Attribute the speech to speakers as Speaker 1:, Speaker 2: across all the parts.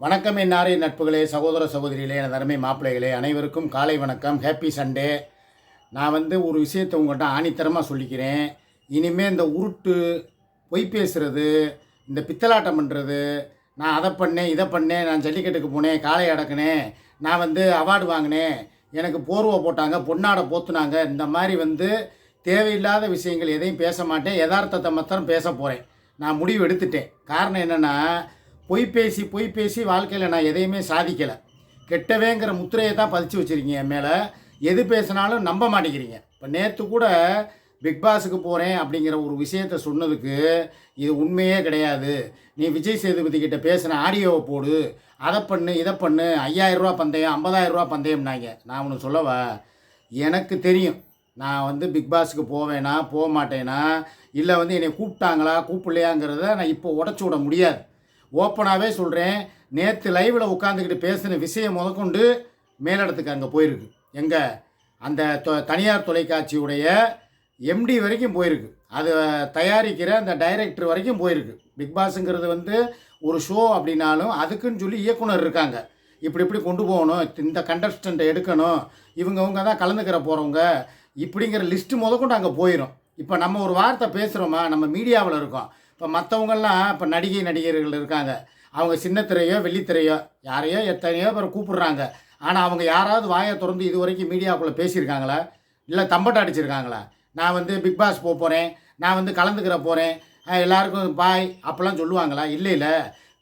Speaker 1: வணக்கம் என்னாரே நட்புகளே சகோதர சகோதரிகளே எனது அருமை மாப்பிள்ளைகளே அனைவருக்கும் காலை வணக்கம். ஹாப்பி சண்டே நான் வந்து ஒரு விஷயத்தை உங்கள்கிட்ட ஆணித்தரமாக சொல்லிக்கிறேன். இனிமேல் இந்த உருட்டு பொய் பேசுறது இந்த பித்தலாட்டம் பண்ணுறது நான் அதை பண்ணேன் இதை பண்ணேன் நான் ஜல்லிக்கட்டுக்கு போனேன் காளை அடக்கினேன் நான் வந்து அவார்டு வாங்கினேன் எனக்கு போர்வை போட்டாங்க பொன்னாடை போத்துனாங்க இந்த மாதிரி வந்து தேவையில்லாத விஷயங்கள் எதையும் பேச மாட்டேன் யதார்த்தத்தை மாத்திரம் பேச போகிறேன் நான் முடிவு எடுத்துட்டேன். காரணம் என்னென்னா பொய் பேசி பொய் பேசி வாழ்க்கையில் நான் எதையுமே சாதிக்கலை. கெட்டவேங்கிற முத்திரையை தான் பதிச்சு வச்சுருக்கீங்க என் மேலே. எது பேசினாலும் நம்ப மாட்டேங்கிறீங்க. இப்போ நேற்று கூட பிக் பாஸுக்கு போகிறேன் அப்படிங்கிற ஒரு விஷயத்த சொன்னதுக்கு இது உண்மையே கிடையாது. நீ விஜய் சேதுபதி கிட்ட பேசின ஆடியோவை போடு. அதை பண்ணு இதை பண்ணு. ஐயாயிரரூவா பந்தயம் ஐம்பதாயிரரூவா பந்தயம்னாங்க. நான் ஒன்று சொல்லவா? எனக்கு தெரியும். நான் வந்து பிக் பாஸுக்கு போவேனா போக மாட்டேனா? இல்லை வந்து என்னை கூப்பிட்டாங்களா கூப்பிடலையாங்கிறத நான் இப்போ உடச்சி விட முடியாது. ஓப்பனாகவே சொல்கிறேன் நேற்று லைவில் உட்காந்துக்கிட்டு பேசின விஷயம் முதற்கொண்டு மேலிடத்துக்கு அங்கே போயிருக்கு. எங்கே? அந்த தொ- தனியார் தொலைக்காட்சியுடைய எம்டி வரைக்கும் போயிருக்கு. அது தயாரிக்கிற அந்த டைரக்டர் வரைக்கும் போயிருக்கு. பிக் பாஸுங்கிறது வந்து ஒரு ஷோ அப்படின்னாலும் அதுக்குன்னு சொல்லி இயக்குனர் இருக்காங்க. இப்படி இப்படி கொண்டு போகணும். இந்த கண்டஸ்டண்ட்டை எடுக்கணும். இவங்கவுங்க தான் கலந்துக்கிற போகிறவங்க இப்படிங்கிற லிஸ்ட்டு முதற்கொண்டு அங்கே போயிடும் இப்போ நம்ம ஒரு வார்த்தை பேசுகிறோமா நம்ம மீடியாவில் இருக்கோம். இப்போ மற்றவங்கெல்லாம் இப்போ நடிகை நடிகர்கள் இருக்காங்க. அவங்க சின்னத்திரையோ வெள்ளித்திரையோ யாரையோ எத்தனையோ பேர் கூப்பிடுறாங்க. ஆனால் அவங்க யாராவது வாயை திறந்து இது வரைக்கும் மீடியாவுக்குள்ளே பேசியிருக்காங்களா? இல்லை தம்பட்டை அடிச்சிருக்காங்களா? நான் வந்து பிக் பாஸ் போக போகிறேன் நான் வந்து கலந்துக்கிற போகிறேன் எல்லாருக்கும் பாய் அப்போல்லாம் சொல்லுவாங்களா? இல்லை இல்லை.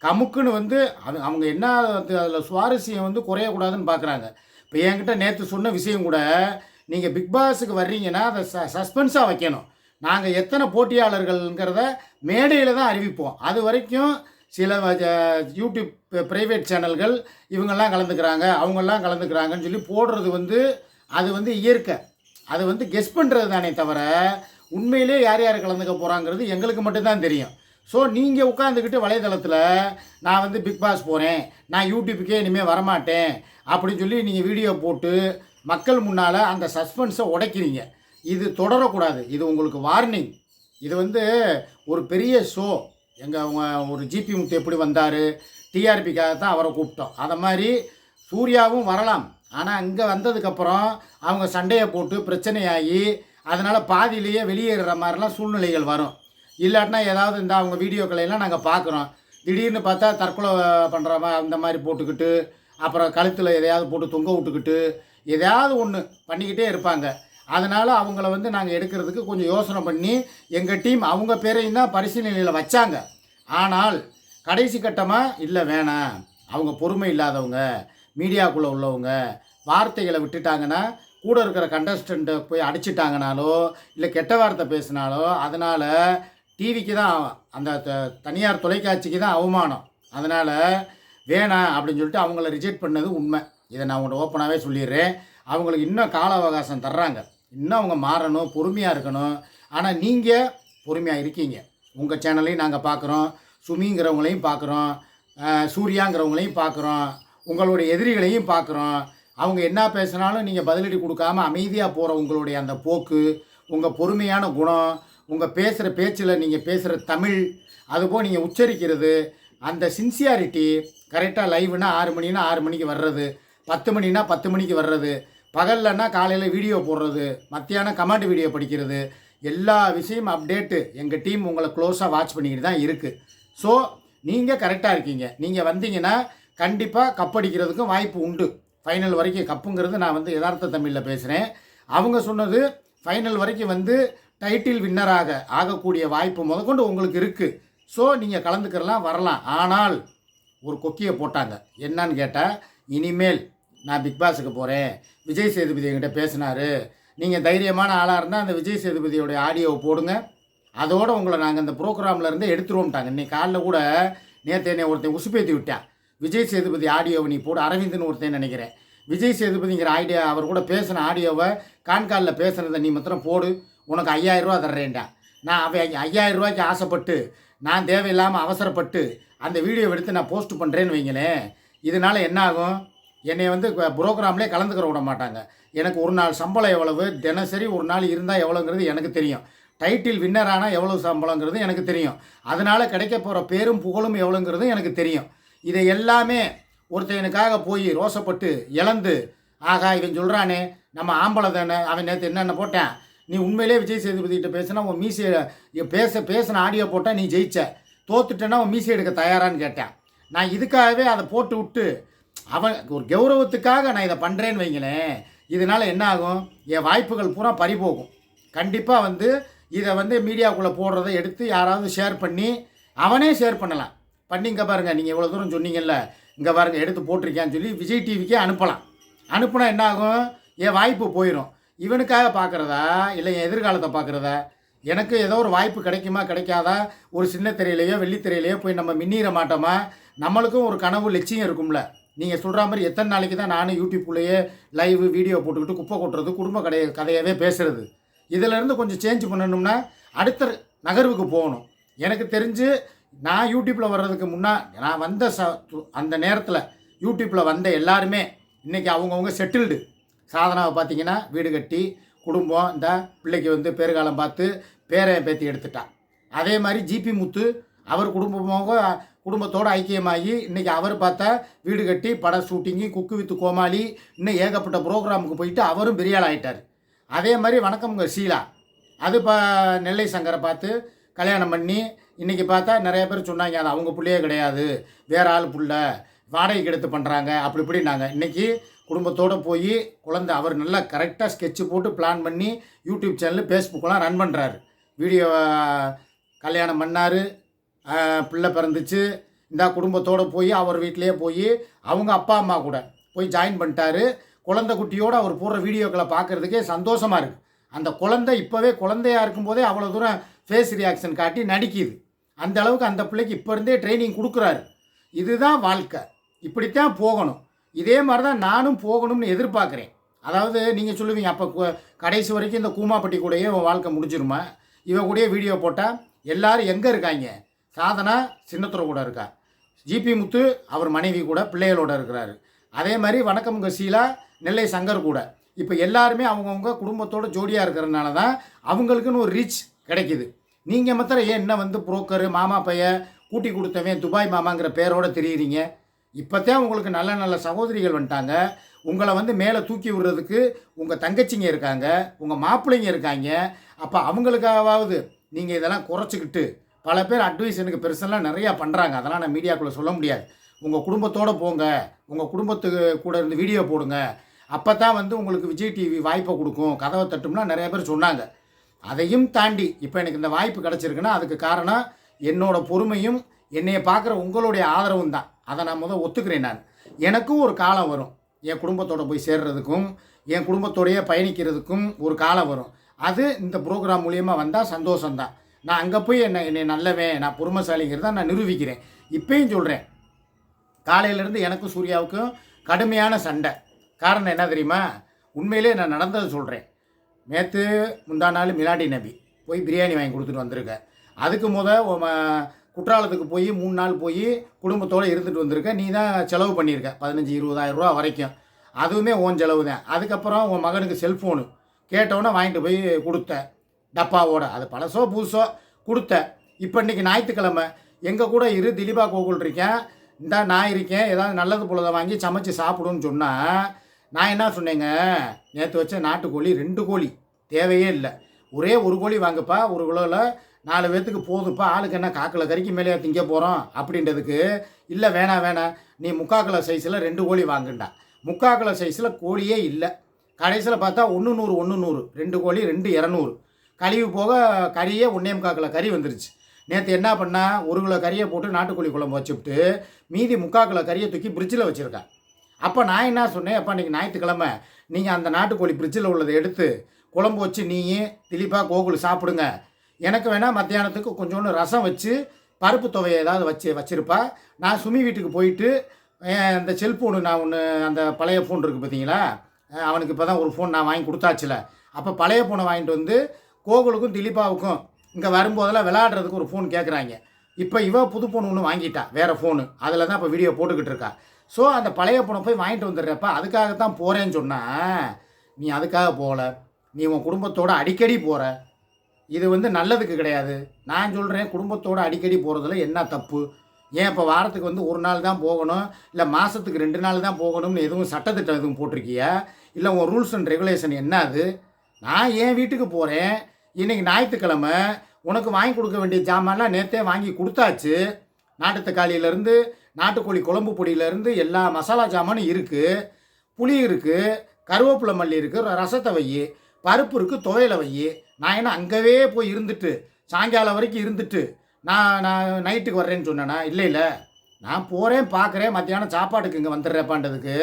Speaker 1: கமுக்குன்னு வந்து அது அவங்க என்ன அதில் சுவாரஸ்யம் வந்து குறையக்கூடாதுன்னு பார்க்குறாங்க இப்போ என்கிட்ட நேற்று சொன்ன விஷயம் கூட நீங்கள் பிக் பாஸுக்கு வர்றீங்கன்னா அதை ச சஸ்பென்ஸாக வைக்கணும். நாங்கள் எத்தனை போட்டியாளர்கள்ங்கிறத மேடையில் தான் அறிவிப்போம். அது வரைக்கும் சில யூடியூப் ப்ரைவேட் சேனல்கள் இவங்கெல்லாம் கலந்துக்கிறாங்க அவங்கெல்லாம் கலந்துக்கிறாங்கன்னு சொல்லி போடுறது வந்து அது வந்து இயற்கை. அது வந்து கெஸ் பண்ணுறது தானே தவிர உண்மையிலே யார் யார் கலந்துக்க போகிறாங்கிறது எங்களுக்கு மட்டும்தான் தெரியும். ஸோ நீங்கள் உட்காந்துக்கிட்டு வலைதளத்தில் நான் வந்து பிக் பாஸ் போகிறேன் நான் யூடியூப்புக்கே இனிமேல் வரமாட்டேன் அப்படின்னு சொல்லி நீங்கள் வீடியோ போட்டு மக்கள் முன்னால் அந்த சஸ்பென்ஸை உடைக்கிறீங்க. இது தொடரக்கூடாது. இது உங்களுக்கு வார்னிங் இது வந்து ஒரு பெரிய ஷோ எங்கள் அவங்க ஒரு ஜிபி முத்து எப்படி வந்தார்? டிஆர்பிக்காக தான் அவரை கூப்பிட்டோம். அதை மாதிரி சூர்யாவும் வரலாம். ஆனால் இங்கே வந்ததுக்கப்புறம் அவங்க சண்டையை போட்டு பிரச்சனையாகி அதனால் பாதியிலேயே வெளியேறுற மாதிரிலாம் சூழ்நிலைகள் வரும். இல்லாட்டினா ஏதாவது இந்த அவங்க வீடியோக்களை எல்லாம் நாங்கள் பார்க்குறோம். திடீர்னு பார்த்தா தற்கொலை பண்ணுற மா அந்த மாதிரி போட்டுக்கிட்டு அப்புறம் கழுத்தில் எதையாவது போட்டு தொங்க விட்டுக்கிட்டு எதையாவது ஒன்று பண்ணிக்கிட்டே இருப்பாங்க. அதனால் அவங்கள வந்து நாங்கள் எடுக்கிறதுக்கு கொஞ்சம் யோசனை பண்ணி எங்கள் டீம் அவங்க பேரையும் தான் பரிசீலனையில் வச்சாங்க. ஆனால் கடைசி கட்டமாக இல்லை வேணாம். அவங்க பொறுமை இல்லாதவங்க மீடியாக்குள்ளே உள்ளவங்க வார்த்தைகளை விட்டுட்டாங்கன்னா கூட இருக்கிற கண்டஸ்டண்ட்டை போய் அடிச்சிட்டாங்கனாலோ இல்லை கெட்ட வார்த்தை பேசினாலோ அதனால் டிவிக்கு தான் அந்த த- தனியார் தொலைக்காட்சிக்கு தான் அவமானம். அதனால் வேணாம் அப்படின்னு சொல்லிட்டு அவங்கள ரிஜெக்ட் பண்ணது உண்மை. இதை நான் உங்கள்கிட்ட ஓப்பனாகவே சொல்லிடுறேன். அவங்களுக்கு இன்னும் கால அவகாசம் தர்றாங்க. இன்னும் அவங்க மாறணும் பொறுமையாக இருக்கணும். ஆனால் நீங்கள் பொறுமையாக இருக்கீங்க. உங்கள் சேனலையும் நாங்கள் பார்க்குறோம் சுமிங்கிறவங்களையும் பார்க்குறோம் சூர்யாங்கிறவங்களையும் பார்க்குறோம் உங்களுடைய எதிரிகளையும் பார்க்குறோம் அவங்க என்ன பேசினாலும் நீங்கள் பதிலடி கொடுக்காம அமைதியாக போகிற உங்களுடைய அந்த போக்கு உங்கள் பொறுமையான குணம் உங்கள் பேசுகிற பேச்சில் நீங்கள் பேசுகிற தமிழ் அதுபோல் நீங்கள் உச்சரிக்கிறது அந்த சின்சியாரிட்டி கரெக்டாக லைவ்னா ஆறு மணினா ஆறு மணிக்கு வர்றது பத்து மணினா பத்து மணிக்கு வர்றது பகல்லன்னா காலையில் வீடியோ போடுறது மத்தியானம் கமெண்ட் வீடியோ படிக்கிறது எல்லா விஷயம் அப்டேட்டு எங்கள் டீம் உங்களை க்ளோஸாக வாட்ச் பண்ணிக்கிட்டு தான் இருக்குது ஸோ நீங்கள் கரெக்டாக இருக்கீங்க. நீங்கள் வந்தீங்கன்னா கண்டிப்பாக கப்படிக்கிறதுக்கும் வாய்ப்பு உண்டு. ஃபைனல் வரைக்கும் கப்புங்கிறது நான் வந்து யதார்த்த தமிழில் பேசுகிறேன் அவங்க சொன்னது ஃபைனல் வரைக்கும் வந்து டைட்டில் வின்னராக ஆகக்கூடிய வாய்ப்பு முதற்கொண்டு உங்களுக்கு இருக்குது ஸோ நீங்கள் கலந்துக்கிறலாம் வரலாம். ஆனால் ஒரு கொக்கியை போட்டாங்க. என்னன்னு கேட்டால் இனிமேல் நான் பிக் பாஸுக்கு போகிறேன் விஜய் சேதுபதி என்கிட்ட பேசினார். நீங்கள் தைரியமான ஆளாக இருந்தால் அந்த விஜய் சேதுபதியோடைய ஆடியோவை போடுங்க. அதோடு உங்களை நாங்கள் அந்த ப்ரோக்ராமில் இருந்து எடுத்துருவோம்ட்டாங்க. இன்னைக்கு காலைல கூட நேற்று என்னை ஒருத்தன் உசுப்பேத்தி விட்டான் விஜய் சேதுபதி ஆடியோவை நீ போடு அரவிந்தன் ஒருத்தன் நினைக்கிறேன். விஜய் சேதுபதிங்கிற ஆடியோ அவர் கூட பேசின ஆடியோவை கான்காலில் பேசுனதை நீ மாத்திரம் போடு. உனக்கு ஐயாயிரம் ரூபா தர்றேன்டா. நான் அவன் ஐயாயிரம் ரூபாய்க்கு ஆசைப்பட்டு நான் தேவையில்லாமல் அவசரப்பட்டு அந்த வீடியோ எடுத்து நான் போஸ்ட் பண்ணுறேன்னு வைங்களேன். இதனால் என்ன ஆகும்? என்னை வந்து ப்ரோக்ராம்லேயே கலந்துக்கிற விட மாட்டாங்க. எனக்கு ஒரு நாள் சம்பளம் எவ்வளவு? தினசரி ஒரு நாள் இருந்தால் எவ்வளோங்கிறது எனக்கு தெரியும். டைட்டில் வின்னர் ஆனால் எவ்வளோ சம்பளங்கிறது எனக்கு தெரியும். அதனால் கிடைக்க போகிற பேரும் புகழும் எவ்வளோங்கிறது எனக்கு தெரியும். இதை எல்லாமே ஒருத்தனுக்காக போய் ரோசப்பட்டு இழந்து ஆகா இவன் சொல்கிறானே நம்ம ஆம்பளை தானே அவன் நேற்று என்னென்ன போட்டேன்? நீ உண்மையிலே விஜய் சேதுபதிகிட்ட பேசினா உன் மீசையை பேச பேசின ஆடியோ போட்டால் நீ ஜெயிச்ச. தோத்துட்டேன்னா உன் மீசை எடுக்க தயாரான்னு கேட்டேன். நான் இதுக்காகவே அதை போட்டு விட்டு அவன் ஒரு கௌரவத்துக்காக நான் இதை பண்ணுறேன்னு வைங்களேன். இதனால் என்ன ஆகும் என் வாய்ப்புகள் பூரா பறிபோகும் கண்டிப்பாக வந்து இதை வந்து மீடியாவுக்குள்ளே போடுறதை எடுத்து யாராவது ஷேர் பண்ணி அவனே ஷேர் பண்ணலாம். பண்ணி இங்கே பாருங்கள் நீங்கள் இவ்வளோ தூரம் சொன்னீங்கல்ல இங்கே பாருங்கள் எடுத்து போட்டிருக்கேன்னு சொல்லி விஜய் டிவிக்கே அனுப்பலாம். அனுப்புனா என்ன ஆகும் என் வாய்ப்பு போயிடும் இவனுக்காக பார்க்குறதா இல்லை என் எதிர்காலத்தை பார்க்குறதா எனக்கு ஏதோ ஒரு வாய்ப்பு கிடைக்குமா கிடைக்காதா? ஒரு சின்ன திரையிலையோ வெள்ளித்திரையிலையோ போய் நம்ம மின்னிற மாட்டோமா? நம்மளுக்கும் ஒரு கனவு லட்சியம் இருக்கும்ல. நீங்கள் சொல்கிற மாதிரி எத்தனை நாளைக்கு தான் நானும் யூடியூப்லேயே லைவ் வீடியோ போட்டுக்கிட்டு குப்பை கொட்டுறது குடும்ப கதைய கதையாகவே பேசுகிறது இதிலேருந்து கொஞ்சம் சேஞ்ச் பண்ணணும்னா அடுத்த நகர்வுக்கு போகணும். எனக்கு தெரிஞ்சு நான் யூடியூப்பில் வர்றதுக்கு முன்னா நான் வந்த ச அந்த நேரத்தில் யூடியூப்பில் வந்த எல்லாருமே இன்றைக்கி அவங்கவுங்க செட்டில்டு சாதனாவை பார்த்தீங்கன்னா வீடு கட்டி குடும்பம் இந்த பிள்ளைக்கு வந்து பேறுகாலம் பார்த்து பேரையை பேத்தி எடுத்துட்டான் அதே மாதிரி ஜிபி முத்து அவர் குடும்பமாக குடும்பத்தோடு ஐக்கியமாகி இன்றைக்கி அவர் பார்த்தா வீடு கட்டி பட ஷூட்டிங்கு குக்கு வித்து கோமாளி இன்னும் ஏகப்பட்ட ப்ரோக்ராமுக்கு போயிட்டு அவரும் பெரிய ஆள் ஆயிட்டார். அதே மாதிரி வணக்கம்ங்க ஷீலா. அது இப்போ நெல்லை சங்கரை பார்த்து கல்யாணம் பண்ணி இன்றைக்கி பார்த்தா நிறைய பேர் சொன்னாங்க அது அவங்க பிள்ளையே கிடையாது வேற ஆள் புள்ள வாடகைக்கு எடுத்து பண்ணுறாங்க அப்படி இப்படின்னாங்க இன்றைக்கி குடும்பத்தோடு போய் குழந்தை அவர் நல்லா கரெக்டாக ஸ்கெட்சு போட்டு பிளான் பண்ணி யூடியூப் சேனல் ஃபேஸ்புக்கெலாம் ரன் பண்ணுறாரு வீடியோ கல்யாணம் பண்ணார் பிள்ளை பிறந்துச்சு. இந்த குடும்பத்தோடு போய் அவர் வீட்டிலேயே போய் அவங்க அப்பா அம்மா கூட போய் ஜாயின் பண்ணிட்டாரு. குழந்தை குட்டியோடு அவர் போடுற வீடியோக்களை பார்க்குறதுக்கே சந்தோஷமாக இருக்குது அந்த குழந்தை இப்போவே குழந்தையா இருக்கும்போதே அவ்வளோ தூரம் ஃபேஸ் ரியாக்ஷன் காட்டி நடிக்குது. அந்த அளவுக்கு அந்த பிள்ளைக்கு இப்போ இருந்தே ட்ரைனிங் கொடுக்குறாரு. இதுதான் வாழ்க்கை. இப்படித்தான் போகணும். இதே மாதிரி தான் நானும் போகணும்னு எதிர்பார்க்குறேன். அதாவது நீங்கள் சொல்லுவீங்க அப்போ கடைசி வரைக்கும் இந்த கூமாப்பட்டி கூடயே வாழ்க்கை முடிஞ்சிருமா? இவன் கூடயே வீடியோ போட்டால் எல்லாரும் எங்கே இருக்காங்க? சாதனா சின்னத்துறை கூட இருக்கா. ஜிபி முத்து அவர் மனைவி கூட பிள்ளைகளோட இருக்கிறாரு. அதே மாதிரி வணக்கம் சீலா நெல்லை சங்கர் கூட. இப்போ எல்லாருமே அவங்கவுங்க குடும்பத்தோட ஜோடியாக இருக்கிறதுனால தான் அவங்களுக்குன்னு ஒரு ரீச் கிடைக்குது. நீங்கள் மாத்திரம் ஏன் என்ன வந்து புரோக்கரு மாமா பையன் கூட்டி கொடுத்தவன் துபாய் மாமாங்கிற பேரோட தெரியுறீங்க? இப்போத்தான் உங்களுக்கு நல்ல நல்ல சகோதரிகள் வந்துட்டாங்க. உங்களை வந்து மேலே தூக்கி விடுறதுக்கு உங்கள் தங்கச்சிங்க இருக்காங்க உங்கள் மாப்பிள்ளைங்க இருக்காங்க. அப்போ அவங்களுக்காவது நீங்கள் இதெல்லாம் குறைச்சிக்கிட்டு பல பேர் அட்வைஸ் எனக்கு பெருசெல்லாம் நிறையா பண்ணுறாங்க அதெல்லாம் நான் மீடியாக்குள்ளே சொல்ல முடியாது. உங்கள் குடும்பத்தோடு போங்க. உங்கள் குடும்பத்துக்கு கூட இருந்து வீடியோ போடுங்க. அப்போ தான் வந்து உங்களுக்கு விஜய் டிவி வாய்ப்பை கொடுக்கும். கதவை தட்டும்னா நிறைய பேர் சொன்னாங்க. அதையும் தாண்டி இப்போ எனக்கு இந்த வாய்ப்பு கிடச்சிருக்குன்னா அதுக்கு காரணம் என்னோடய பொறுமையும் என்னைய பார்க்குற உங்களுடைய ஆதரவும் தான். அதை நான் முதல் ஒத்துக்கிறேன் நான். எனக்கும் ஒரு காலம் வரும். என் குடும்பத்தோடு போய் சேர்றதுக்கும் என் குடும்பத்தோடையே பயணிக்கிறதுக்கும் ஒரு காலம் வரும். அது இந்த ப்ரோக்ராம் மூலியமாக வந்தால் சந்தோஷம்தான். நான் அங்கே போய் என்னை என்னை நல்லவேன் நான் பொறுமைசாலிங்கிறத நான் நிரூபிக்கிறேன். இப்பயும் சொல்கிறேன் காலையிலேருந்து எனக்கும் சூர்யாவுக்கும் கடுமையான சண்டை. காரணம் என்ன தெரியுமா? உண்மையிலே நான் நடந்ததை சொல்கிறேன் நேற்று முந்தா நாள் மிலாடி நபி போய் பிரியாணி வாங்கி கொடுத்துட்டு வந்திருக்கேன். அதுக்கு முத உன் குற்றாலத்துக்கு போய் மூணு நாள் போய் குடும்பத்தோடு இருந்துட்டு வந்திருக்க. நீ தான் செலவு பண்ணியிருக்க பதினஞ்சு இருபதாயிரம் ரூபா வரைக்கும். அதுவுமே உன் செலவு தான் அதுக்கப்புறம் உன் மகனுக்கு செல்ஃபோனு கேட்டவுடனே வாங்கிட்டு போய் கொடுத்தேன். டப்பாவோட அது பழசோ புதுசோ கொடுத்தேன். இப்போ இன்றைக்கி ஞாயிற்றுக்கிழமை எங்கள் கூட இரு திலீபா கோகுல் இருக்கேன். இந்த நான் இருக்கேன் ஏதாவது நல்லது பொழுதை வாங்கி சமைச்சு சாப்பிடுன்னு சொன்னால் நான் என்ன சொன்னேங்க? நேற்று வச்ச நாட்டுக்கோழி ரெண்டு கோழி தேவையே இல்லை. ஒரே ஒரு கோழி வாங்கப்பா ஒரு கிலோவில் நாலு பேர்த்துக்கு போதுப்பா ஆளுக்கு என்ன காக்கில் கறிக்கு மேலேயே திங்க போகிறோம் அப்படின்றதுக்கு இல்லை வேணாம் வேணாம் நீ முக்கா சைஸில் ரெண்டு கோழி வாங்குண்டா. முக்கா சைஸில் கோழியே இல்லை. கடைசியில் பார்த்தா ஒன்று நூறு ஒன்று நூறு ரெண்டு கோழி ரெண்டு இரநூறு. கழிவு போக கறியே ஒன்றே முக்கால் கறி வந்துருச்சு. நேற்று என்ன பண்ணால் ஒரு கிலோ கறியை போட்டு நாட்டுக்கோழி குழம்பு வச்சுவிட்டு மீதி முக்கால் கிலோ கறியை தூக்கி ஃப்ரிட்ஜில் வச்சுருக்கேன் அப்போ நான் என்ன சொன்னேன் அப்போ நீங்கள் ஞாயிற்றுக்கிழமை நீங்கள் அந்த நாட்டுக்கோழி ஃப்ரிட்ஜில் உள்ளதை எடுத்து குழம்பு வச்சு நீயே திலீப்பாக கோகுல் சாப்பிடுங்க. எனக்கு வேணால் மத்தியானத்துக்கு கொஞ்சோண்டு ரசம் வச்சு பருப்பு துவையை ஏதாவது வச்சு வச்சுருப்பா. நான் சுமி வீட்டுக்கு போயிட்டு அஹ், இந்த செல்ஃபோனு நான் ஒன்று அந்த பழைய ஃபோன் இருக்குது பார்த்தீங்களா அவனுக்கு இப்போ தான் ஒரு ஃபோன் நான் வாங்கி கொடுத்தாச்சுல. அப்போ பழைய ஃபோனை வாங்கிட்டு வந்து கோகுலுக்கும் திலீபாவுக்கும் இங்கே வரும்போதெல்லாம் விளையாடுறதுக்கு ஒரு ஃபோன் கேட்குறாங்க இப்போ இவ புது ஃபோன் ஒன்று வாங்கிட்டா வேறு ஃபோனு அதில் தான் இப்போ வீடியோ போட்டுக்கிட்டு இருக்கா. ஸோ அந்த பழைய ஃபோனை போய் வாங்கிட்டு வந்துடுறப்ப அதுக்காகத்தான் போகிறேன்னு சொன்னால் நீ அதுக்காக போகல. நீ உன் குடும்பத்தோடு அடிக்கடி போகிற இது வந்து நல்லதுக்கு கிடையாது. நான் சொல்கிறேன் குடும்பத்தோடு அடிக்கடி போகிறதுல என்ன தப்பு? ஏன் இப்போ வாரத்துக்கு வந்து ஒரு நாள் தான் போகணும்? இல்லை மாதத்துக்கு ரெண்டு நாள் தான் போகணும்னு எதுவும் சட்டத்திட்டம் எதுவும் போட்டிருக்கியா? இல்லை உன் ரூல்ஸ் அண்ட் ரெகுலேஷன் என்ன அது? நான் என் வீட்டுக்கு போகிறேன் இன்றைக்கி ஞாயிற்றுக்கிழமை உனக்கு வாங்கி கொடுக்க வேண்டிய ஜாமான்லாம் நேற்றே வாங்கி கொடுத்தாச்சு. நாட்டு தக்காளியிலேருந்து நாட்டுக்கோழி குழம்பு பொடியிலேருந்து எல்லா மசாலா ஜாமானும் இருக்குது புளி இருக்குது கருவேப்பிலை மல்லி இருக்குது ரசத்தை வை பருப்பு இருக்குது துவையலை வை. நான் என்ன அங்கவே போய் இருந்துட்டு சாயங்காலம் வரைக்கும் இருந்துட்டு நான் நான் நைட்டுக்கு வர்றேன்னு சொன்னேனா? இல்லை இல்லை. நான் போகிறேன் பார்க்குறேன் மத்தியானம் சாப்பாட்டுக்கு இங்கே வந்துடுறேப்பான்றதுக்கு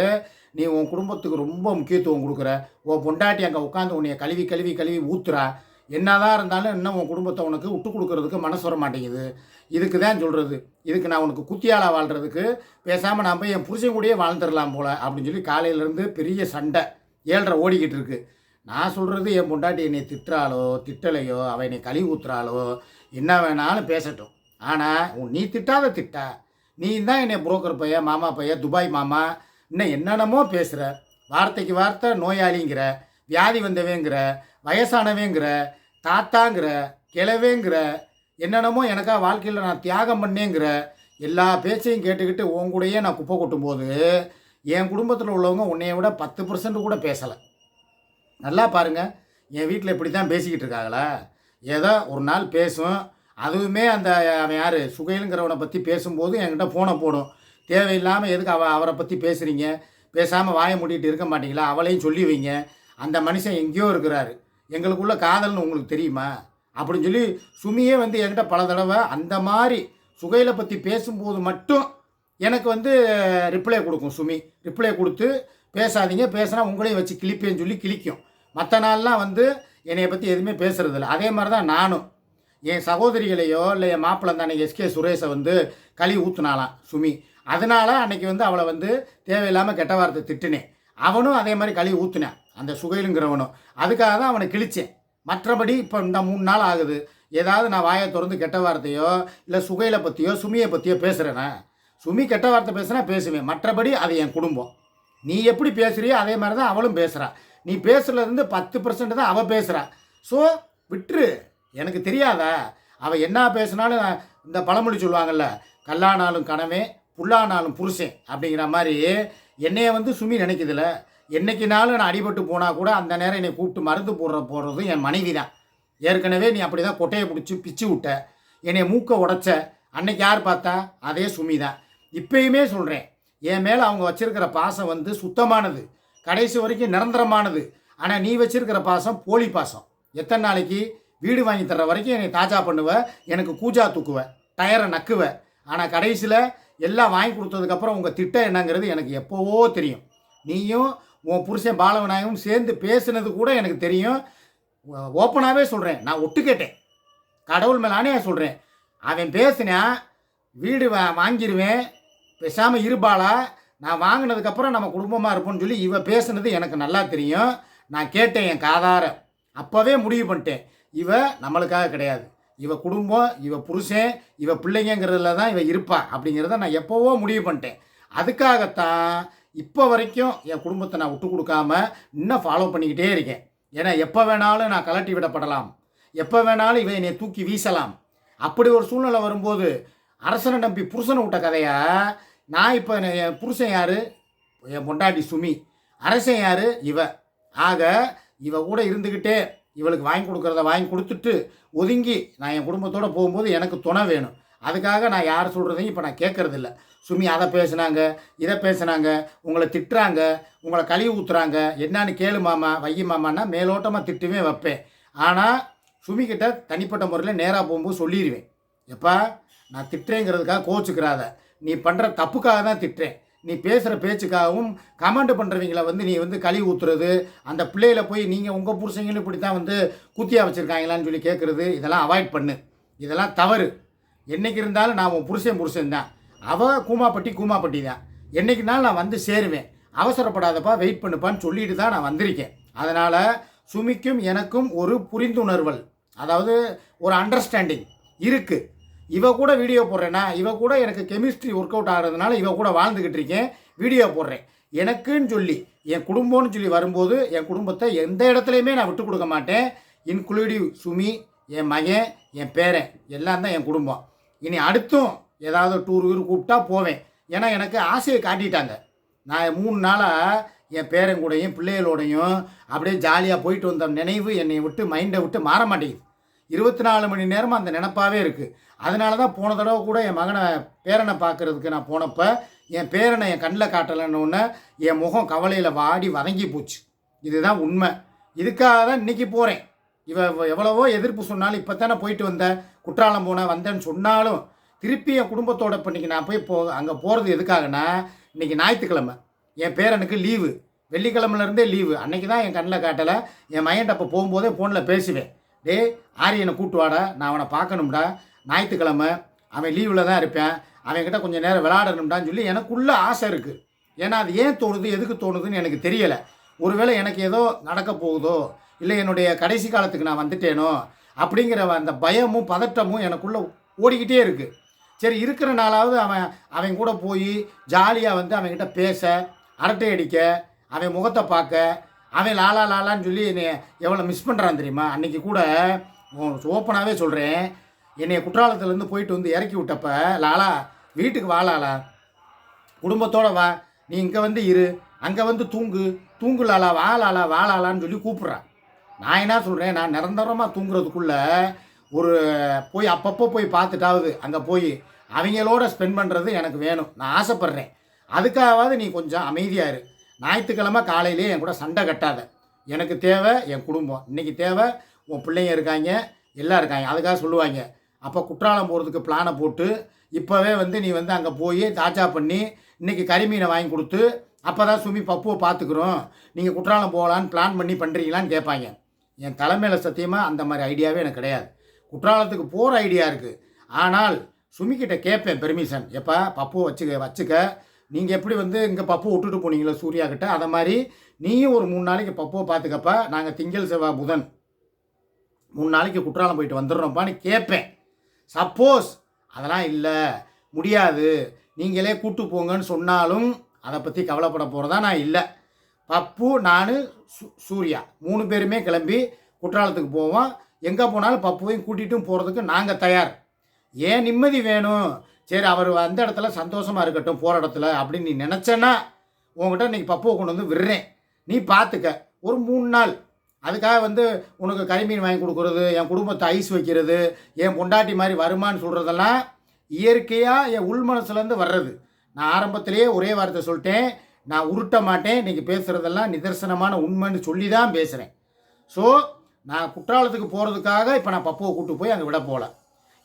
Speaker 1: நீ உன் குடும்பத்துக்கு ரொம்ப முக்கியத்துவம் கொடுக்குற. உன் பொண்டாட்டி அங்கே உட்காந்து உன்னைய கழுவி கழுவி கழுவி ஊத்துறா. என்னதான் இருந்தாலும் இன்னும் உன் குடும்பத்தை உனக்கு விட்டு கொடுக்கறதுக்கு மனசு வர மாட்டேங்குது. இதுக்கு தான் சொல்கிறது இதுக்கு நான் உனக்கு குத்தியாளா வாழ்கிறதுக்கு பேசாமல் நான் போய் என் புருஷன் கூடயே வாழ்ந்துடலாம் போல் அப்படின்னு சொல்லி காலையிலேருந்து பெரிய சண்டை ஏழ்ரை ஓடிக்கிட்டு இருக்கு. நான் சொல்கிறது என் பொண்டாட்டி என்னை திட்டுறாளோ திட்டலையோ அவள் என்னை கழுவி ஊத்துறாளோ என்ன வேணாலும் பேசட்டும். ஆனால் உன் நீ திட்டாத திட்டா. நீ தான் என்னை புரோக்கர் பையன் மாமா பையன் துபாய் மாமா இன்னும் என்னென்னமோ பேசுகிற வார்த்தைக்கு வார்த்தை நோயாளிங்கிற வியாதி வந்தவேங்கிற வயசானவேங்கிற தாத்தாங்கிற கிழவேங்கிற என்னென்னமோ எனக்கா வாழ்க்கையில் நான் தியாகம் பண்ணேங்கிற எல்லா பேச்சையும் கேட்டுக்கிட்டு உன் கூடயே நான் குப்பை கொட்டும்போது என் குடும்பத்தில் உள்ளவங்க உன்னைய விட பத்து பர்சன்ட் கூட பேசலை. நல்லா பாருங்கள் என் வீட்டில் இப்படி தான் பேசிக்கிட்டு இருக்காங்களா? ஏதோ ஒரு நாள் பேசும். அதுவுமே அந்த அவன் யார்? சுகைலுங்கிறவனை பற்றி பேசும்போது என்கிட்ட ஃபோனை போடும். தேவையில்லாமல் எதுக்கு அவ அவரை பற்றி பேசுகிறீங்க பேசாமல் வாய மூடிட்டு இருக்க மாட்டீங்களா? அவளையும் சொல்லி வைங்க. அந்த மனுஷன் எங்கேயோ இருக்கிறாரு. எங்களுக்குள்ள காதல்னு உங்களுக்கு தெரியுமா? அப்படின்னு சொல்லி சுமியே வந்து என்கிட்ட பல தடவை அந்த மாதிரி சுகையில் பற்றி பேசும்போது மட்டும் எனக்கு வந்து ரிப்ளை கொடுக்கும் சுமி. ரிப்ளை கொடுத்து பேசாதீங்க பேசினா உங்களையும் வச்சு கிளிப்பேன்னு சொல்லி கிழிக்கும். மற்ற நாள்லாம் வந்து என்னைய பற்றி எதுவுமே பேசுகிறதில்ல அதே மாதிரி தான் நானும். என் சகோதரிகளையோ இல்லை என் மாப்பிள்ளை தானே எஸ்கே சுரேஷை வந்து களி ஊற்றுனாலாம் சுமி. அதனால அன்னைக்கு வந்து அவளை வந்து தேவையில்லாமல் கெட்ட வார்த்தை திட்டினேன். அவனும் அதே மாதிரி களி ஊற்றுனேன் அந்த சுகையிலுங்கிறவனும். அதுக்காக தான் அவனை கிழிச்சேன். மற்றபடி இப்போ இந்த மூணு நாள் ஆகுது. ஏதாவது நான் வாயை திறந்து கெட்ட வார்த்தையோ இல்லை சுகையில பற்றியோ சுமியை பற்றியோ பேசுகிறேன்னா சுமி கெட்ட வார்த்தை பேசுனா பேசுவேன். மற்றபடி அது என் குடும்பம். நீ எப்படி பேசுறியோ அதே மாதிரி தான் அவளும் பேசுகிறா நீ பேசுறதுலேருந்து பத்து பர்சன்ட் தான் அவள் பேசுகிறா ஸோ விட்டுரு. எனக்கு தெரியாதா? அவள் என்ன பேசினாலும் நான் இந்த பழமொழி சொல்லுவாங்கள்ல கல்லானாலும் கனவே புல்லானாலும் புருஷன் அப்படிங்கிற மாதிரி என்னைய வந்து சுமி நினைக்குதுல. என்னைக்குனாலும் நான் அடிபட்டு போனால் கூட அந்த நேரம் என்னை கூப்பிட்டு மருந்து போடுற போடுறதும் என் மனைவி தான் ஏற்கனவே நீ அப்படி தான் கொட்டையை பிடிச்சி பிச்சு விட்ட. என்னை மூக்கை உடைச்ச. அன்னைக்கு யார் பார்த்தா? அதே சுமி தான் இப்பயுமே சொல்கிறேன் என் மேலே அவங்க வச்சிருக்கிற பாசம் வந்து சுத்தமானது. கடைசி வரைக்கும் நிரந்தரமானது. ஆனால் நீ வச்சிருக்கிற பாசம் போலி பாசம். எத்தனை நாளைக்கு? வீடு வாங்கி தர்ற வரைக்கும் என்னை தாஜா பண்ணுவ. எனக்கு கூஜா தூக்குவ. டயரை நக்குவ. ஆனால் கடைசியில் எல்லாம் வாங்கி கொடுத்ததுக்கப்புறம் உங்கள் திட்டம் என்னங்கிறது எனக்கு எப்போவோ தெரியும். நீயும் உன் புருஷன் பாலவநாயகம் சேர்ந்து பேசுனது கூட எனக்கு தெரியும். ஓப்பனாகவே சொல்கிறேன் நான் ஒட்டு கேட்டேன் கடவுள் மேலானே சொல்கிறேன் அவன் பேசினா வீடு வா வாங்கிடுவேன் பேசாமல் இருபாளா நான் வாங்கினதுக்கப்புறம் நம்ம குடும்பமாக இருப்போம்னு சொல்லி இவ பேசுனது எனக்கு நல்லா தெரியும். நான் கேட்டேன் என் காதார. அப்போவே முடிவு பண்ணிட்டேன். இவ நம்மளுக்காக கிடையாது. இவ குடும்பம் இவ புருஷன் இவ பிள்ளைங்கிறதுல தான் இவ இருப்பா அப்படிங்கிறத நான் எப்போவோ முடிவு பண்ணிட்டேன். அதுக்காகத்தான் இப்போ வரைக்கும் என் குடும்பத்தை நான் விட்டு கொடுக்காம இன்னும் ஃபாலோ பண்ணிக்கிட்டே இருக்கேன். ஏன்னா எப்போ வேணாலும் நான் கலட்டி விடப்படலாம். எப்போ வேணாலும் இவன் என்னை தூக்கி வீசலாம். அப்படி ஒரு சூழ்நிலை வரும்போது அரசனை நம்பி புருஷனை விட்ட கதையா? நான் இப்போ என் புருஷன் யார்? என் பொண்டாட்டி சுமி. அரசன் யார்? இவ. ஆக இவ கூட இருந்துக்கிட்டே இவளுக்கு வாங்கி கொடுக்குறத வாங்கி கொடுத்துட்டு ஒதுங்கி நான் என் குடும்பத்தோடு போகும்போது எனக்கு துணை வேணும். அதுக்காக நான் யார் சொல்கிறதையும் இப்போ நான் கேட்கறதில்ல சுமி அதை பேசுனாங்க இதை பேசுனாங்க உங்களை திட்டுறாங்க உங்களை கழுவி ஊற்றுறாங்க என்னான்னு கேளு மாமா வைய மாமான்னா மேலோட்டமாக திட்டுவே வைப்பேன். ஆனால் சுமிக்கிட்ட தனிப்பட்ட முறையில் நேராக போகும்போது சொல்லிடுவேன் எப்பா நான் திட்டுறேங்கிறதுக்காக கோச்சுக்கிறாத. நீ பண்ணுற தப்புக்காக தான் திட்டுறேன். நீ பேசுகிற பேச்சுக்காகவும் கமெண்ட் பண்ணுறவங்கள வந்து நீ வந்து கழி ஊத்துறது அந்த பிள்ளையில போய் நீங்கள் உங்கள் புருஷங்களும் இப்படி தான் வந்து குத்தியா வச்சுருக்காங்களான்னு சொல்லி கேட்குறது இதெல்லாம் அவாய்ட் பண்ணு. இதெல்லாம் தவறு. என்றைக்கு இருந்தாலும் நான் உன் புருஷன் புருஷன் தான் அவள் கூமாப்பட்டி கூமாப்பட்டி தான் என்றைக்குனாலும் நான் வந்து சேருவேன். அவசரப்படாதப்பா வெயிட் பண்ணுப்பான்னு சொல்லிட்டு தான் நான் வந்திருக்கேன். அதனால் சுமிக்கும் எனக்கும் ஒரு புரிந்துணர்வல் அதாவது ஒரு அண்டர்ஸ்டாண்டிங் இருக்குது இவ கூட வீடியோ போடுறேன்னா இவ கூட எனக்கு கெமிஸ்ட்ரி ஒர்க் அவுட் ஆகிறதுனால இவ கூட வாழ்ந்துக்கிட்டு இருக்கேன். வீடியோ போடுறேன். எனக்குன்னு சொல்லி என் குடும்பம்னு சொல்லி வரும்போது என் குடும்பத்தை எந்த இடத்துலையுமே நான் விட்டு கொடுக்க மாட்டேன். இன்க்ளூடிவ் சுமி என் மகன் என் பேரன் எல்லாம் தான் என் குடும்பம். இனி அடுத்தும் ஏதாவது டூர் கீர் கூப்பிட்டா போவேன். ஏன்னா எனக்கு ஆசையை காட்டிட்டாங்க. நான் மூணு நாளாக என் பேரன் கூடயும் பிள்ளைகளோடையும் அப்படியே ஜாலியாக போயிட்டு வந்த நினைவு என்னை விட்டு மைண்டை விட்டு மாற மாட்டேங்குது. இருபத்தி நாலு மணி நேரமும் அந்த நினப்பாவே இருக்குது அதனால தான் போன தடவை கூட என் மகனை பேரனை பார்க்கறதுக்கு நான் போனப்போ என் பேரனை என் கண்ணில் காட்டலைன்னு என் முகம் கவலையில் வாடி வதங்கி போச்சு. இதுதான் உண்மை. இதுக்காக தான் இன்றைக்கி போகிறேன் இவ எவ்வளவோ எதிர்ப்பு சொன்னாலும் இப்போ தானே போயிட்டு வந்தேன் குற்றாலம் போனேன் வந்தேன்னு சொன்னாலும் திருப்பி என் குடும்பத்தோட இப்போ இன்றைக்கி நான் போய் போ அங்கே போகிறது எதுக்காகனா இன்றைக்கி ஞாயிற்றுக்கிழமை. என் பேரனுக்கு லீவு. வெள்ளிக்கிழமலேருந்தே லீவு. அன்றைக்கி தான் என் கண்ணில் காட்டலை. என் மைண்ட் அப்போ போகும்போதே ஃபோனில் பேசுவேன். டேய் ஆரியனை கூட்டு வாடா. நான் அவனை பார்க்கணும்டா. ஞாயிற்றுக்கிழமை அவன் லீவில் தான் இருப்பேன். அவன்கிட்ட கொஞ்சம் நேரம் விளையாடணும்டான்னு சொல்லி எனக்குள்ளே ஆசை இருக்குது ஏன்னா அது ஏன் தோணுது? எதுக்கு தோணுதுன்னு எனக்கு தெரியலை. ஒருவேளை எனக்கு ஏதோ நடக்க போகுதோ இல்லை என்னுடைய கடைசி காலத்துக்கு நான் வந்துட்டேனோ அப்படிங்கிற அந்த பயமும் பதட்டமும் எனக்குள்ளே ஓடிக்கிட்டே இருக்குது சரி இருக்கிற நாளாவது அவன் அவன் கூட போய் ஜாலியாக வந்து அவன்கிட்ட பேச அரட்டை அடிக்க அவன் முகத்தை பார்க்க அவன் லாலா லாலான்னு சொல்லி என்னை எவ்வளோ மிஸ் பண்ணுறான் தெரியுமா? அன்றைக்கி கூட ஓப்பனாகவே சொல்கிறேன் என்னை குற்றாலத்துலேருந்து போயிட்டு வந்து இறக்கி விட்டப்ப லாலா வீட்டுக்கு வா லாலா. வா. நீ இங்கே வந்து இரு. அங்கே வந்து தூங்கு. தூங்கு லாலா. வா லாலா. வா லாலான்னு சொல்லி கூப்பிட்றான். நான் என்ன சொல்கிறேன் நான் நிரந்தரமாக தூங்குறதுக்குள்ளே ஒரு போய் அப்பப்போ போய் பார்த்துட்டாவது அங்கே போய் அவங்களோட ஸ்பெண்ட் பண்ணுறது எனக்கு வேணும். நான் ஆசைப்பட்றேன். அதுக்காகவாது நீ கொஞ்சம் அமைதியாக இரு. ஞாயிற்றுக்கிழமை காலையிலே என் கூட சண்டை கட்டாத. எனக்கு தேவை என் குடும்பம். இன்றைக்கி தேவை உன் பிள்ளைங்க இருக்காங்க எல்லாம் இருக்காங்க. அதுக்காக சொல்லுவாங்க. அப்போ குற்றாலம் போகிறதுக்கு பிளானை போட்டு இப்போவே வந்து நீ வந்து அங்கே போய் தாச்சா பண்ணி இன்றைக்கி கறிமீனை வாங்கி கொடுத்து அப்போ தான் சுமி பப்புவை பார்த்துக்குறோம். நீங்கள் குற்றாலம் போகலான்னு பிளான் பண்ணி பண்ணுறீங்களான்னு கேட்பாங்க. என் தலைமையில் சத்தியமாக அந்த மாதிரி ஐடியாவே எனக்கு கிடையாது. குற்றாலத்துக்கு போகிற ஐடியா இருக்குது ஆனால் சுமிக்கிட்ட கேட்பேன் பெர்மிஷன் எப்போ பப்பு வச்சுக்க வச்சுக்க. நீங்கள் எப்படி வந்து இங்கே பப்பு விட்டுட்டு போனீங்களோ சூர்யா கிட்ட. அதை மாதிரி நீயும் ஒரு மூணு நாளைக்கு பப்புவை பார்த்துக்கப்ப. நாங்கள் திங்கள் செவ்வாய் புதன். மூணு நாளைக்கு குற்றாலம் போயிட்டு வந்துடுறோம்ப்பான்னு கேட்பேன் சப்போஸ் அதெல்லாம் இல்லை. முடியாது. நீங்களே கூட்டு போங்கன்னு சொன்னாலும் அதை பற்றி கவலைப்பட போகிறதா நான் இல்லை. பப்பு நான் சூர்யா. மூணு பேருமே கிளம்பி குற்றாலத்துக்கு போவோம். எங்கே போனாலும் பப்புவையும் கூட்டிகிட்டும் போகிறதுக்கு நாங்கள் தயார். ஏன் நிம்மதி வேணும்? சரி அவர் அந்த இடத்துல சந்தோஷமாக இருக்கட்டும் போகிற இடத்துல அப்படின்னு நீ நினச்சேன்னா உங்ககிட்ட இன்றைக்கி பப்புவை கொண்டு வந்து விடுறேன். நீ பார்த்துக்க ஒரு மூணு நாள். அதுக்காக வந்து உனக்கு கறிமீன் வாங்கி கொடுக்குறது என் குடும்பத்தை ஐஸ் வைக்கிறது என் பொண்டாட்டி மாதிரி வருமான்னு சொல்கிறதெல்லாம் இயற்கையாக என் உள் மனசுலேருந்து வர்றது. நான் ஆரம்பத்திலேயே ஒரே வார்த்தை சொல்லிட்டேன். நான் உருட்ட மாட்டேன். இன்றைக்கி பேசுகிறதெல்லாம் நிதர்சனமான உண்மைன்னு சொல்லி தான் பேசுகிறேன் ஸோ நான் குற்றாலத்துக்கு போகிறதுக்காக இப்போ நான் பப்புவை கூட்டு போய் அங்கே விட போகல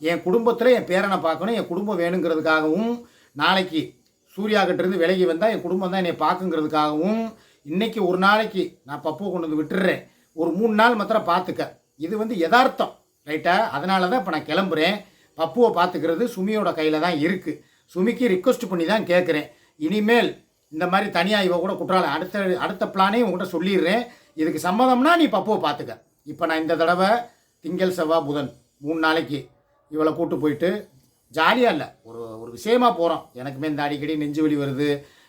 Speaker 1: என் குடும்பத்தில் என் பேரனை பார்க்கணும் என் குடும்பம் வேணுங்கிறதுக்காகவும் நாளைக்கு சூர்யா கிட்டேருந்து விலகி வந்தால் என் குடும்பம் தான் என்னை பார்க்குங்கிறதுக்காகவும் இன்றைக்கி ஒரு நாளைக்கு நான் பப்புவை கொண்டு வந்து விட்டுடுறேன் ஒரு மூணு நாள் மாத்திரம் பார்த்துக்க. இது வந்து யதார்த்தம் ரைட்டா? அதனால தான் இப்போ நான் கிளம்புறேன். பப்புவை பார்த்துக்கிறது சுமியோட கையில் தான் இருக்குது சுமிக்கு ரிக்வஸ்ட் பண்ணி தான் கேட்குறேன் இனிமேல் இந்த மாதிரி தனியாக இவ கூட குற்றாலம் அடுத்த அடுத்த பிளானே உங்கள்கிட்ட சொல்லிடுறேன். இதுக்கு சம்மதம்னா நீ பப்புவை பார்த்துக்க. இப்போ நான் இந்த தடவை திங்கள் செவ்வாய் புதன் மூணு நாளைக்கு இவளை கூட்டு போயிட்டு ஜாலியாக இல்லை. ஒரு ஒரு விஷயமா போகிறோம் எனக்குமே இந்த அடிக்கடி நெஞ்சு வலி வருது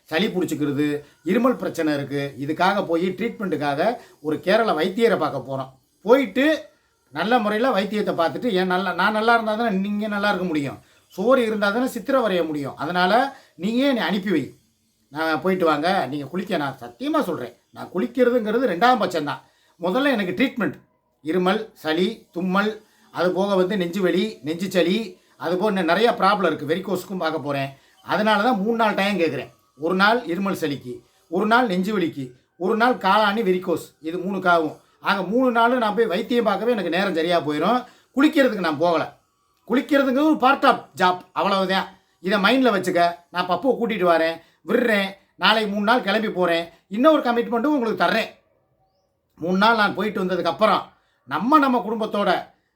Speaker 1: சளி பிடிச்சிக்கிறது இருமல் பிரச்சனை இருக்குது இதுக்காக போய் ட்ரீட்மெண்ட்டுக்காக ஒரு கேரள வைத்தியரை பார்க்க போகிறோம் போயிட்டு நல்ல முறையில் வைத்தியத்தை பார்த்துட்டு ஏன் நல்லா நான் நல்லா இருந்தால் தானே நீங்கள் நல்லா இருக்க முடியும். சோறு இருந்தால் தானே சித்திரை வரைய முடியும். அதனால் நீங்கள் என்னை அனுப்பி வை. நான் போயிட்டு வாங்க. நீங்கள் குளிக்க நான் சத்தியமாக சொல்கிறேன் நான் குளிக்கிறதுங்கிறது ரெண்டாம் பட்சம் தான் முதல்ல எனக்கு ட்ரீட்மெண்ட் இருமல் சளி தும்மல் அது போக வந்து நெஞ்சு வலி நெஞ்சு சளி அதுபோல் போக இன்னும் நிறையா ப்ராப்ளம் இருக்குது வெறிக்கோஸுக்கும் பார்க்க போகிறேன் அதனால தான் மூணு நாள் டைம் கேட்குறேன். ஒரு நாள் இருமல் சளிக்கு ஒரு நாள் நெஞ்சு வலிக்கு ஒரு நாள் காளானி வெறிக்கோஸ் இது மூணுக்காகும் ஆக மூணு நாளும் நான் போய் வைத்தியம் பார்க்கவே எனக்கு நேரம் சரியாக போயிடும் குளிக்கிறதுக்கு நான் போகலை. குளிக்கிறதுங்கிறது ஒரு பார்ட் ஆஃப் ஜாப் அவ்வளவுதான். இதை மைண்டில் வச்சுக்க. நான் பப்புவை கூட்டிகிட்டு வரேன். விடுறேன். நாளைக்கு மூணு நாள் கிளம்பி போகிறேன் இன்னொரு கமிட்மெண்ட்டும் உங்களுக்கு தர்றேன். மூணு நாள் நான் போயிட்டு வந்ததுக்கப்புறம் நம்ம நம்ம குடும்பத்தோட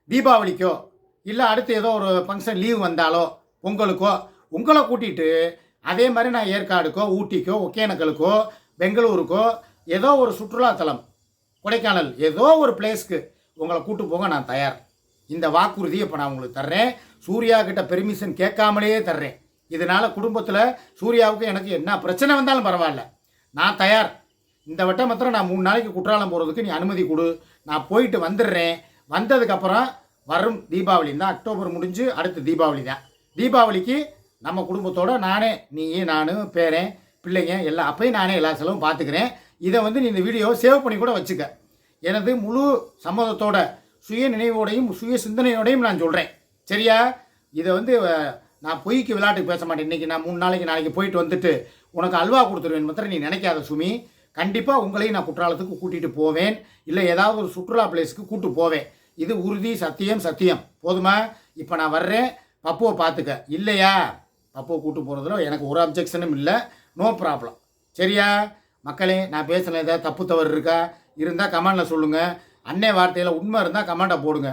Speaker 1: தீபாவளிக்கோ இல்லை அடுத்து ஏதோ ஒரு ஃபங்க்ஷன் லீவ் வந்தாலோ பொங்கலுக்கோ உங்களை கூட்டிகிட்டு அதே மாதிரி நான் ஏற்காடுக்கோ ஊட்டிக்கோ ஒகேனக்கலுக்கோ பெங்களூருக்கோ ஏதோ ஒரு சுற்றுலாத்தலம் கொடைக்கானல் ஏதோ ஒரு பிளேஸ்க்கு உங்களை கூட்டு போக நான் தயார். இந்த வாக்குறுதியை இப்போ நான் உங்களுக்கு தர்றேன். சூர்யா கிட்ட பெர்மிஷன் கேட்காமலேயே தர்றேன். இதனால் குடும்பத்தில் சூர்யாவுக்கு எனக்கு என்ன பிரச்சனை வந்தாலும் பரவாயில்ல. நான் தயார். இந்த வட்டம் மாத்திரம் நான் மூணு நாளைக்கு குற்றாலம் போகிறதுக்கு நீ அனுமதி கொடு. நான் போயிட்டு வந்துடுறேன். வந்ததுக்கப்புறம் வரும் தீபாவளி தான். அக்டோபர் முடிஞ்சு அடுத்து தீபாவளி தான். தீபாவளிக்கு நம்ம குடும்பத்தோடு நானே நீ நான் பேரன் பிள்ளைங்க எல்லாம் அப்பையும் நானே எல்லா செலவும் பார்த்துக்கிறேன் இதை வந்து நீ இந்த வீடியோ சேவ் பண்ணி கூட வச்சுக்க. எனது முழு சம்மதத்தோட சுய நினைவோடையும் சுய சிந்தனையோடையும் நான் சொல்கிறேன் சரியா? இதை வந்து நான் பொய்க்கு விளையாட்டுக்கு பேச மாட்டேன். இன்றைக்கி நான் மூணு நாளைக்கு நாளைக்கு போயிட்டு வந்துட்டு உனக்கு அல்வா கொடுத்துருவேன் மாத்திரம் நீ நினைக்காத சுமி. கண்டிப்பாக உங்களையும் நான் குற்றாலத்துக்கு கூட்டிகிட்டு போவேன். இல்லை ஏதாவது ஒரு சுற்றுலா பிளேஸ்க்கு கூட்டு போவேன். இது உறுதி சத்தியம் சத்தியம். போதுமா? இப்போ நான் வர்றேன். பப்புவை பார்த்துக்க. இல்லையா? பப்புவை கூட்டு போகிறதுல எனக்கு ஒரு அப்ஜெக்ஷனும் இல்லை. நோ ப்ராப்ளம் சரியா? மக்களே நான் பேசுன ஏதாவது தப்பு தவறு இருக்கா? இருந்தால் கமெண்டில் சொல்லுங்கள் அண்ணே வார்த்தையில் உண்மை இருந்தால் கமெண்ட்டை போடுங்க.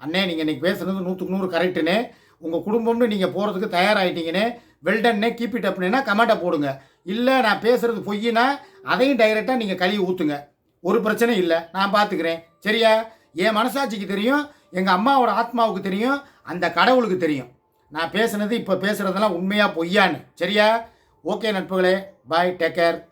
Speaker 1: அண்ணே நீங்கள் இன்றைக்கி பேசுனது நூற்றுக்கு நூறு கரெக்டுன்னு உங்கள் குடும்பம்னு நீங்கள் போகிறதுக்கு தயாராகிட்டீங்கன்னு வெல்டன்னே கீப் இட் அப்னா கமெண்ட்டை போடுங்க. இல்லை நான் பேசுகிறது பொய்யினா அதையும் டைரெக்டாக நீங்கள் கழுவி ஊற்றுங்க ஒரு பிரச்சனையும் இல்லை. நான் பார்த்துக்கிறேன் சரியா? என் மனசாட்சிக்கு தெரியும் எங்கள் அம்மாவோட ஆத்மாவுக்கு தெரியும் அந்த கடவுளுக்கு தெரியும். நான் பேசுனது இப்போ பேசுகிறதெல்லாம் உண்மையாக பொய்யான்னு. சரியா? ஓகே நட்புகளே. Bye take care